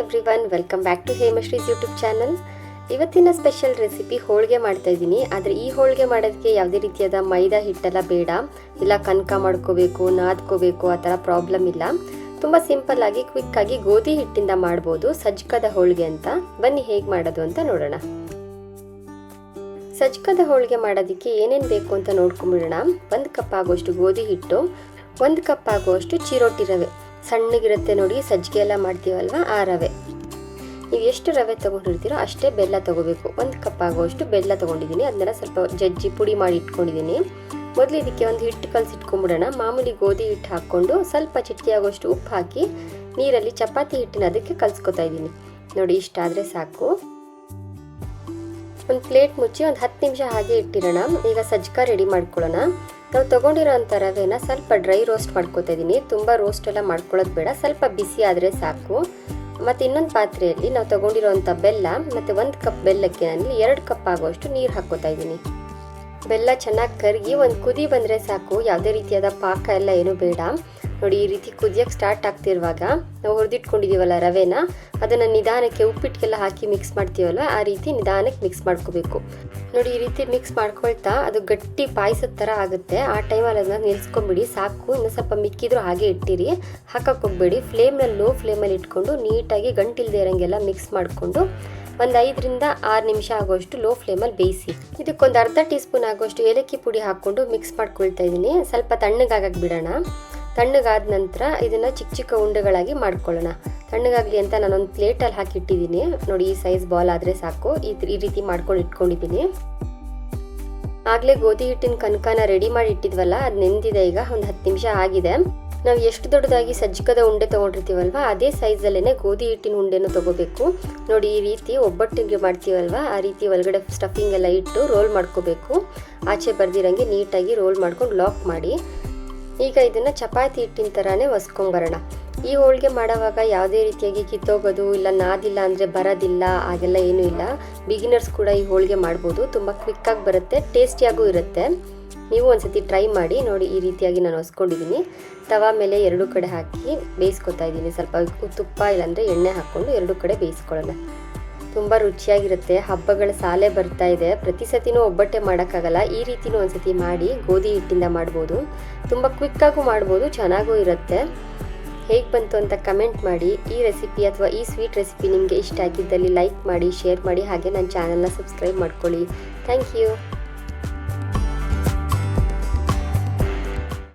Everyone welcome back to Hemashri's YouTube channel ಇವತ್ತಿನ special recipe ಹೋಳಿಗೆ ಮಾಡ್ತಾ ಇದ್ದೀನಿ. ಆದರೆ ಈ ಹೋಳಿಗೆ ಮಾಡೋದಕ್ಕೆ ಯಾವುದೇ ರೀತಿಯಾದ ಮೈದಾ ಹಿಟ್ಟೆಲ್ಲ ಬೇಡ. ಇಲ್ಲ ಕನಕ ಮಾಡ್ಕೋಬೇಕು, ನಾದ್ಕೋಬೇಕು, ಆ ಥರ ಪ್ರಾಬ್ಲಮ್ ಇಲ್ಲ. ತುಂಬ ಸಿಂಪಲ್ ಆಗಿ ಕ್ವಿಕ್ ಆಗಿ ಗೋಧಿ ಹಿಟ್ಟಿಂದ ಮಾಡ್ಬೋದು. ಸಜ್ಕದ ಹೋಳಿಗೆ ಅಂತ. ಬನ್ನಿ ಹೇಗೆ ಮಾಡೋದು ಅಂತ ನೋಡೋಣ. ಸಜ್ಕದ ಹೋಳಿಗೆ ಮಾಡೋದಕ್ಕೆ ಏನೇನು ಬೇಕು ಅಂತ ನೋಡ್ಕೊಂಬಿಡೋಣ. ಒಂದು ಕಪ್ ಆಗೋಷ್ಟು ಗೋಧಿ ಹಿಟ್ಟು, ಒಂದು ಕಪ್ ಆಗುವಷ್ಟು ಚಿರೋಟಿ ರವೆ. ಸಣ್ಣಗಿರುತ್ತೆ ನೋಡಿ, ಸಜ್ಜಿಗೆ ಎಲ್ಲ ಮಾಡ್ತೀವಲ್ವ? ಆ ರವೆ. ನೀವು ಎಷ್ಟು ರವೆ ತೊಗೊಂಡಿರ್ತೀರೋ ಅಷ್ಟೇ ಬೆಲ್ಲ ತೊಗೋಬೇಕು. ಒಂದು ಕಪ್ ಆಗುವಷ್ಟು ಬೆಲ್ಲ ತೊಗೊಂಡಿದ್ದೀನಿ. ಅದನ್ನೆಲ್ಲ ಸ್ವಲ್ಪ ಜಜ್ಜಿ ಪುಡಿ ಮಾಡಿ ಇಟ್ಕೊಂಡಿದ್ದೀನಿ. ಮೊದಲು ಇದಕ್ಕೆ ಒಂದು ಹಿಟ್ಟು ಕಲಸಿಟ್ಕೊಂಬಿಡೋಣ ಮಾಮೂಲಿ ಗೋಧಿ ಹಿಟ್ಟು ಹಾಕ್ಕೊಂಡು ಸ್ವಲ್ಪ ಚಿಟಿಕೆ ಆಗುವಷ್ಟು ಉಪ್ಪು ಹಾಕಿ, ನೀರಲ್ಲಿ ಚಪಾತಿ ಹಿಟ್ಟಿನ ಅದಕ್ಕೆ ಕಲಿಸ್ಕೊತಾ ಇದ್ದೀನಿ. ನೋಡಿ ಇಷ್ಟಾದರೆ ಸಾಕು. ಒಂದು ಪ್ಲೇಟ್ ಮುಚ್ಚಿ ಒಂದು ಹತ್ತು ನಿಮಿಷ ಹಾಗೆ ಇಟ್ಟಿರೋಣ. ಈಗ ಸಜ್ಕ ರೆಡಿ ಮಾಡ್ಕೊಳ್ಳೋಣ. ನಾವು ತೊಗೊಂಡಿರೋ ಅಂಥ ರವೆನ ಸ್ವಲ್ಪ ಡ್ರೈ ರೋಸ್ಟ್ ಮಾಡ್ಕೊತಾ ಇದ್ದೀನಿ ತುಂಬ ರೋಸ್ಟ್ ಎಲ್ಲ ಮಾಡ್ಕೊಳ್ಳೋದು ಬೇಡ. ಸ್ವಲ್ಪ ಬಿಸಿ ಆದರೆ ಸಾಕು. ಮತ್ತು ಇನ್ನೊಂದು ಪಾತ್ರೆಯಲ್ಲಿ ನಾವು ತೊಗೊಂಡಿರೋವಂಥ ಬೆಲ್ಲ, ಮತ್ತು ಒಂದು ಕಪ್ ಬೆಲ್ಲಕ್ಕೆ ನಾನು ಎರಡು ಕಪ್ ಆಗುವಷ್ಟು ನೀರು ಹಾಕ್ಕೋತಾ ಇದ್ದೀನಿ ಬೆಲ್ಲ ಚೆನ್ನಾಗಿ ಕರಗಿ ಒಂದು ಕುದಿ ಬಂದರೆ ಸಾಕು. ಯಾವುದೇ ರೀತಿಯಾದ ಪಾಕ ಎಲ್ಲ ಏನೂ ಬೇಡ. ನೋಡಿ, ಈ ರೀತಿ ಕುದಿಯೋಕ್ಕೆ ಸ್ಟಾರ್ಟ್ ಆಗ್ತಿರುವಾಗ ನಾವು ಹುರಿದಿಟ್ಕೊಂಡಿದ್ದೀವಲ್ಲ ರವೆನ, ಅದನ್ನು ನಿಧಾನಕ್ಕೆ ಉಪ್ಪಿಟ್ಟಿಗೆಲ್ಲ ಹಾಕಿ ಮಿಕ್ಸ್ ಮಾಡ್ತೀವಲ್ವ? ಆ ರೀತಿ ನಿಧಾನಕ್ಕೆ ಮಿಕ್ಸ್ ಮಾಡ್ಕೋಬೇಕು. ನೋಡಿ, ಈ ರೀತಿ ಮಿಕ್ಸ್ ಮಾಡ್ಕೊಳ್ತಾ ಅದು ಗಟ್ಟಿ ಪಾಯಸದ ಥರ ಆಗುತ್ತೆ. ಆ ಟೈಮಲ್ಲಿ ಅದನ್ನ ನಿಲ್ಸ್ಕೊಂಬಿಡಿ ಸಾಕು. ಇನ್ನು ಸ್ವಲ್ಪ ಮಿಕ್ಕಿದ್ರು ಹಾಗೆ ಇಟ್ಟಿರಿ. ಹಾಕಕ್ಕೆ ಹೋಗ್ಬೇಡಿ. ಫ್ಲೇಮ್ನಲ್ಲಿ ಲೋ ಫ್ಲೇಮಲ್ಲಿ ಇಟ್ಕೊಂಡು ನೀಟಾಗಿ ಗಂಟಿಲ್ದೇ ಇರೋಂಗೆಲ್ಲ ಮಿಕ್ಸ್ ಮಾಡಿಕೊಂಡು ಒಂದು ಐದರಿಂದ ಆರು ನಿಮಿಷ ಆಗುವಷ್ಟು ಲೋ ಫ್ಲೇಮಲ್ಲಿ ಬೇಯಿಸಿ. ಇದಕ್ಕೊಂದು ಅರ್ಧ ಟೀ ಸ್ಪೂನ್ ಆಗುವಷ್ಟು ಏಲಕ್ಕಿ ಪುಡಿ ಹಾಕ್ಕೊಂಡು ಮಿಕ್ಸ್ ಮಾಡ್ಕೊಳ್ತಾ ಇದ್ದೀನಿ. ಸ್ವಲ್ಪ ತಣ್ಣಗಾಗಕ್ಕೆ ಬಿಡೋಣ. ತಣ್ಣಗಾದ ನಂತರ ಇದನ್ನು ಚಿಕ್ಕ ಚಿಕ್ಕ ಉಂಡೆಗಳಾಗಿ ಮಾಡ್ಕೊಳ್ಳೋಣ. ತಣ್ಣಗಾಗಲಿ ಅಂತ ನಾನೊಂದು ಪ್ಲೇಟಲ್ಲಿ ಹಾಕಿಟ್ಟಿದ್ದೀನಿ. ನೋಡಿ, ಈ ಸೈಜ್ ಬಾಲ್ ಆದರೆ ಸಾಕು. ಈ ಈ ರೀತಿ ಮಾಡ್ಕೊಂಡು ಇಟ್ಕೊಂಡಿದ್ದೀನಿ. ಆಗಲೇ ಗೋಧಿ ಹಿಟ್ಟಿನ ಕನಕನ ರೆಡಿ ಮಾಡಿ ಇಟ್ಟಿದ್ವಲ್ಲ, ಅದು ನೆಂದಿದೆ ಈಗ, ಒಂದು ಹತ್ತು ನಿಮಿಷ ಆಗಿದೆ. ನಾವು ಎಷ್ಟು ದೊಡ್ಡದಾಗಿ ಸಜ್ಜಕದ ಉಂಡೆ ತೊಗೊಂಡಿರ್ತೀವಲ್ವ, ಅದೇ ಸೈಜಲ್ಲೇ ಗೋಧಿ ಹಿಟ್ಟಿನ ಉಂಡೆನೂ ತೊಗೋಬೇಕು. ನೋಡಿ, ಈ ರೀತಿ ಒಬ್ಬಟ್ಟಿಗೆ ಮಾಡ್ತೀವಲ್ವ, ಆ ರೀತಿ ಒಳಗಡೆ ಸ್ಟಫಿಂಗ್ ಎಲ್ಲ ಇಟ್ಟು ರೋಲ್ ಮಾಡ್ಕೋಬೇಕು. ಆಚೆ ಬರ್ದಿರಂಗೆ ನೀಟಾಗಿ ರೋಲ್ ಮಾಡ್ಕೊಂಡು ಲಾಕ್ ಮಾಡಿ. ಈಗ ಇದನ್ನು ಚಪಾತಿ ಹಿಟ್ಟಿನ ಥರನೇ ಒಸ್ಕೊಂಬರೋಣ. ಈ ಹೋಳಿಗೆ ಮಾಡೋವಾಗ ಯಾವುದೇ ರೀತಿಯಾಗಿ ಕಿತ್ತೋಗೋದು ಇಲ್ಲ, ನಾದಿಲ್ಲ ಅಂದರೆ ಬರೋದಿಲ್ಲ, ಹಾಗೆಲ್ಲ ಏನೂ ಇಲ್ಲ. ಬಿಗಿನರ್ಸ್ ಕೂಡ ಈ ಹೋಳಿಗೆ ಮಾಡ್ಬೋದು. ತುಂಬ ಕ್ವಿಕ್ಕಾಗಿ ಬರುತ್ತೆ ಟೇಸ್ಟಿಯಾಗೂ ಇರುತ್ತೆ. ನೀವು ಒಂದ್ಸತಿ ಟ್ರೈ ಮಾಡಿ, ನೋಡಿ ಈ ರೀತಿಯಾಗಿ ನಾನು ಹೊಸ್ಕೊಂಡಿದ್ದೀನಿ ತವಾ ಮೇಲೆ ಎರಡು ಕಡೆ ಹಾಕಿ ಬೇಯಿಸ್ಕೊತಾ ಇದ್ದೀನಿ ಸ್ವಲ್ಪ ತುಪ್ಪ ಇಲ್ಲಾಂದರೆ ಎಣ್ಣೆ ಹಾಕ್ಕೊಂಡು ಎರಡು ಕಡೆ ಬೇಯಿಸ್ಕೊಳ್ಳೋಣ. ತುಂಬ ರುಚಿಯಾಗಿರುತ್ತೆ. ಹಬ್ಬಗಳ ಸಾಲೆ ಬರ್ತಾ ಇದೆ. ಪ್ರತಿ ಸತಿನೂ ಒಬ್ಬಟ್ಟೆ ಮಾಡೋಕ್ಕಾಗಲ್ಲ. ಈ ರೀತಿನೂ ಒಂದ್ಸತಿ ಮಾಡಿ ಗೋಧಿ ಹಿಟ್ಟಿಂದ ಮಾಡ್ಬೋದು. ತುಂಬ ಕ್ವಿಕ್ಕಾಗೂ ಮಾಡ್ಬೋದು, ಚೆನ್ನಾಗೂ ಇರುತ್ತೆ. ಹೇಗೆ ಬಂತು ಅಂತ ಕಮೆಂಟ್ ಮಾಡಿ. ಈ ರೆಸಿಪಿ ಅಥವಾ ಈ ಸ್ವೀಟ್ ರೆಸಿಪಿ ನಿಮಗೆ ಇಷ್ಟ ಆಗಿದ್ದಲ್ಲಿ ಲೈಕ್ ಮಾಡಿ ಶೇರ್ ಮಾಡಿ. ಹಾಗೆ ನನ್ನ ಚಾನಲ್ನ ಸಬ್ಸ್ಕ್ರೈಬ್ ಮಾಡ್ಕೊಳ್ಳಿ. Thank you